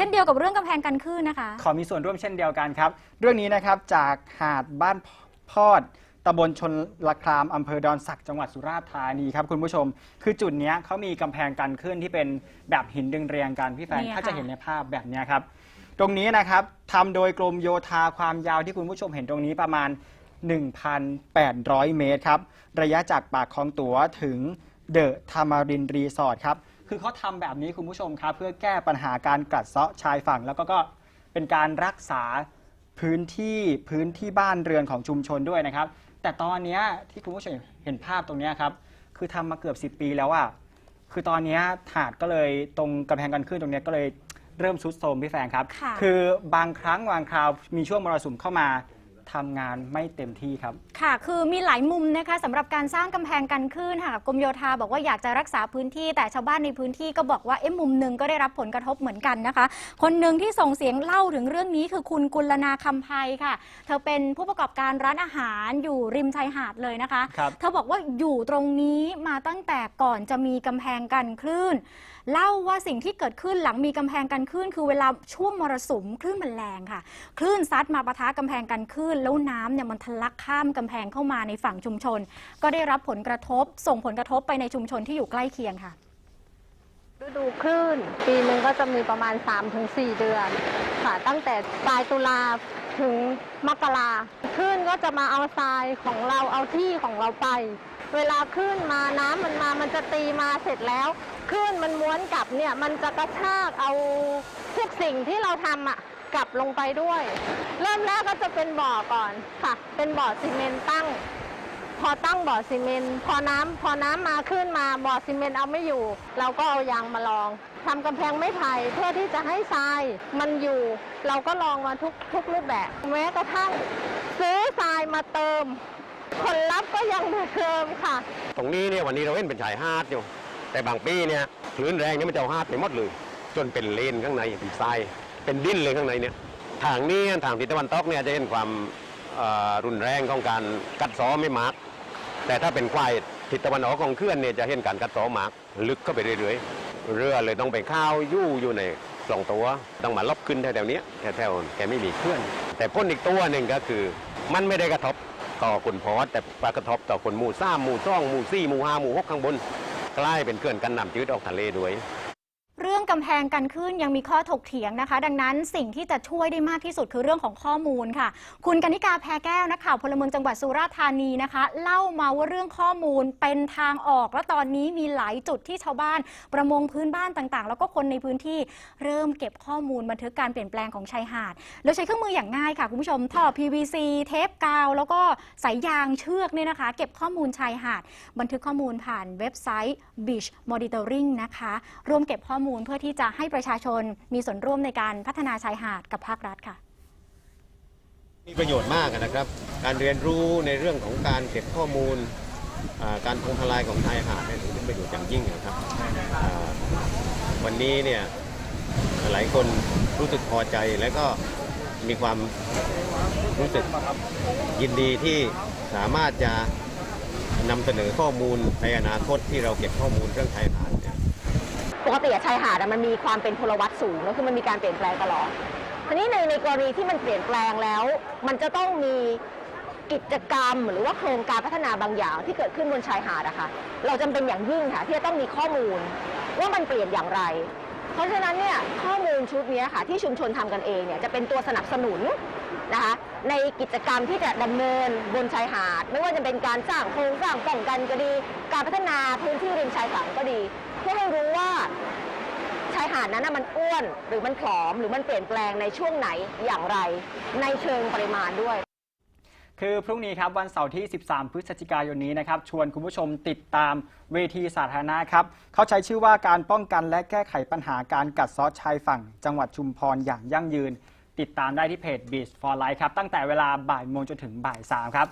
ช่นเดียวกับเรื่องกำแพงกันคลื่นนะคะ ขอมีส่วนร่วมเช่นเดียวกันครับ เรื่องนี้นะครับจากหาดบ้านพอดตำบลชนละครามอำเภอดอนสักจังหวัดสุราษฎร์ธานีครับคุณผู้ชม คือจุดเนี้ยเขามีกำแพงกันขึ้นที่เป็นแบบหินดึงเรียงกันพี่แฟนเนี่ยถ้าจะค่ะ เห็นในภาพแบบเนี้ยครับ ตรงนี้นะครับทำโดยกรมโยธาความยาวที่คุณผู้ชมเห็นตรงนี้ประมาณ 1,800 เมตรครับ ระยะจากปากคลองตั๋วถึงเดอะทามารินรีสอร์ทครับ คือเขาทำแบบนี้คุณผู้ชมครับ เพื่อแก้ปัญหาการกัดเซาะชายฝั่ง แล้วก็ก็เป็นการรักษาพื้นที่พื้นที่บ้านเรือนของชุมชนด้วยนะครับ แต่ตอนเนี้ยที่คุณผู้ชมเห็นภาพตรงเนี้ยครับคือทำมาเกือบ 10 ปีแล้วอะคือตอนเนี้ยถาดก็เลยตรงกำแพงกันขึ้นตรงเนี้ยก็เลยเริ่มซุดโทรมพี่แฟนครับค่ะคือบางครั้งบางคราวมีช่วงมรสุมเข้ามา ทำงานไม่เต็มที่ครับ ค่ะ คือมีหลายมุมนะคะสำหรับการสร้างกำแพงกันคลื่นค่ะกรมโยธาบอกว่าอยากจะรักษาพื้นที่ แต่ชาวบ้านในพื้นที่ก็บอกว่าเอ๊ะมุมหนึ่งก็ได้รับผลกระทบเหมือนกันนะคะ คนหนึ่งที่ส่งเสียงเล่าถึงเรื่องนี้คือคุณกุลนาคำไพค่ะ เธอเป็นผู้ประกอบการร้านอาหารอยู่ริมชายหาดเลยนะคะ ครับ เธอบอกว่าอยู่ตรงนี้มาตั้งแต่ก่อนจะมีกำแพงกันคลื่น เล่าว่าสิ่งที่เกิดขึ้นหลังมีกำแพงกันคลื่นคือเวลาช่วงมรสุมคลื่นมันแรงค่ะ คลื่นซัดมาปะทะกำแพงกันคลื่นแล้วน้ำเนี่ยมันทะลักข้ามกำแพงเข้ามาในฝั่งชุมชน ก็ได้รับผลกระทบ ส่งผลกระทบไปในชุมชนที่อยู่ใกล้เคียงค่ะ ฤดูคลื่น ปีหนึ่งก็จะมีประมาณ 3-4 เดือนค่ะตั้งแต่ปลายตุลาถึงมกราคลื่นก็จะมาเอาทรายของเราเอาที่ของเราไป เวลาคลื่นมาน้ำมันมามันจะตีมาเสร็จแล้วคลื่นมันม้วนกลับเนี่ยมันจะกระชากเอาทุกสิ่งที่เราทำอะ กลับลงไปด้วย เริ่มแรกก็จะเป็นบ่อก่อนค่ะ เป็นบ่อซีเมนต์ตั้ง พอตั้งบ่อซีเมนต์พอน้ำพอน้ำมาขึ้นมาบ่อซีเมนต์เอาไม่อยู่ เราก็เอายางมาลองทำกำแพงไม้ไผ่เพื่อที่จะให้ทรายมันอยู่ เราก็ลองมาทุกทุกรูปแบบแม้กระทั่งซื้อทรายมาเติมผลลัพธ์ก็ยังเหมือนเดิมค่ะ ตรงนี้เนี่ยวันนี้เราเห็นเป็นชายหาดอยู่ แต่บางปีเนี่ยคลื่นแรงเนี่ยมันจะเอาหาดไปหมดเลย จนเป็นเลนข้างในเป็นทราย เป็นดินเลยข้างในเนี่ยทางนี้ทางทิศตะวันตกเนี่ยจะเห็นความรุนแรงของการกัดซ้อไม่มาก แต่ถ้าเป็นควายทิศตะวันออกของเคลื่อนเนี่ยจะเห็นการกัดซ้อมาก ลึกเข้าไปเรื่อยๆ เรือเลยต้องไปข้าวยู่อยู่ในสองตัวต้องมาลบขึ้นแถวๆนี้แถวๆแกไม่มีเคลื่อน แต่พ่นอีกตัวหนึ่งก็คือ มันไม่ได้กระทบต่อคนพอสแต่กระทบต่อคนหมู่สามหมู่ซ่องหมู่สี่หมู่ห้าหมู่หกข้างบนกลายเป็นเคลื่อนกันนำจืดออกทะเลด้วย เรื่องกำแพงกันขึ้นยังมีข้อถกเถียงนะคะ ดังนั้นสิ่งที่จะช่วยได้มากที่สุดคือเรื่องของข้อมูลค่ะ คุณกนิกาแพรแก้วนักข่าวพลเมืองจังหวัดสุราษฎร์ธานีนะคะ เล่ามาว่าเรื่องข้อมูลเป็นทางออก และตอนนี้มีหลายจุดที่ชาวบ้าน ประมงพื้นบ้านต่างๆ แล้วก็คนในพื้นที่เริ่มเก็บข้อมูลบันทึกการเปลี่ยนแปลงของชายหาดแล้วใช้เครื่องมืออย่างง่ายค่ะคุณผู้ชมท่อ PVC เทปกาว แล้วก็สายยางเชือกเนี่ยนะคะ เก็บข้อมูลชายหาด บันทึกข้อมูลผ่านเว็บไซต์ Beach Monitoring นะคะรวมเก็บข้อมูลเพื่อที่จะให้ประชาชนมีส่วนร่วมในการพัฒนาชายหาดกับภาครัฐค่ะ มีประโยชน์มากนะครับ การเรียนรู้ในเรื่องของการเก็บข้อมูลการพังทลายของชายหาดถือเป็นประโยชน์อย่างยิ่งนะครับวันนี้เนี่ยหลายคนรู้สึกพอใจและก็มีความรู้สึกยินดีที่สามารถจะนำเสนอข้อมูลในอนาคตที่เราเก็บข้อมูลเรื่องชายหาดเนี่ย ปกติอะชายหาดอะมันมีความเป็นพลวัตสูงแล้วคือมันมีการเปลี่ยนแปลงตลอดทีนี้ในในกรณีที่มันเปลี่ยนแปลงแล้ว มันจะต้องมีกิจกรรมหรือว่าโครงการพัฒนาบางอย่างที่เกิดขึ้นบนชายหาดอะค่ะเราจำเป็นอย่างยิ่งค่ะที่จะต้องมีข้อมูล ว่ามันเปลี่ยนอย่างไร เพราะฉะนั้นเนี่ยข้อมูลชุดนี้ค่ะที่ชุมชนทำกันเองเนี่ยจะเป็นตัวสนับสนุนนะคะในกิจกรรมที่จะดำเนินบนชายหาด ไม่ว่าจะเป็นการสร้างโครงสร้างป้องกันก็ดี การพัฒนาพื้นที่ริมชายฝั่งก็ดี เพื่อให้รู้ ชายหาดนั้นนะมันอ้วนหรือมันผอม หรือมันเปลี่ยนแปลงในช่วงไหนอย่างไร ในเชิงปริมาณด้วย คือพรุ่งนี้ครับวันเสาร์ที่ 13 พฤศจิกายนนี้นะครับ ชวนคุณผู้ชมติดตามเวทีสาธารณะครับ เขาใช้ชื่อว่าการป้องกันและแก้ไขปัญหาการกัดเซาะชายฝั่ง จังหวัดชุมพรอย่างยั่งยืน ติดตามได้ที่เพจ Beach for Life ครับตั้งแต่เวลาบ่ายโมงจนถึงบ่ายสามครับ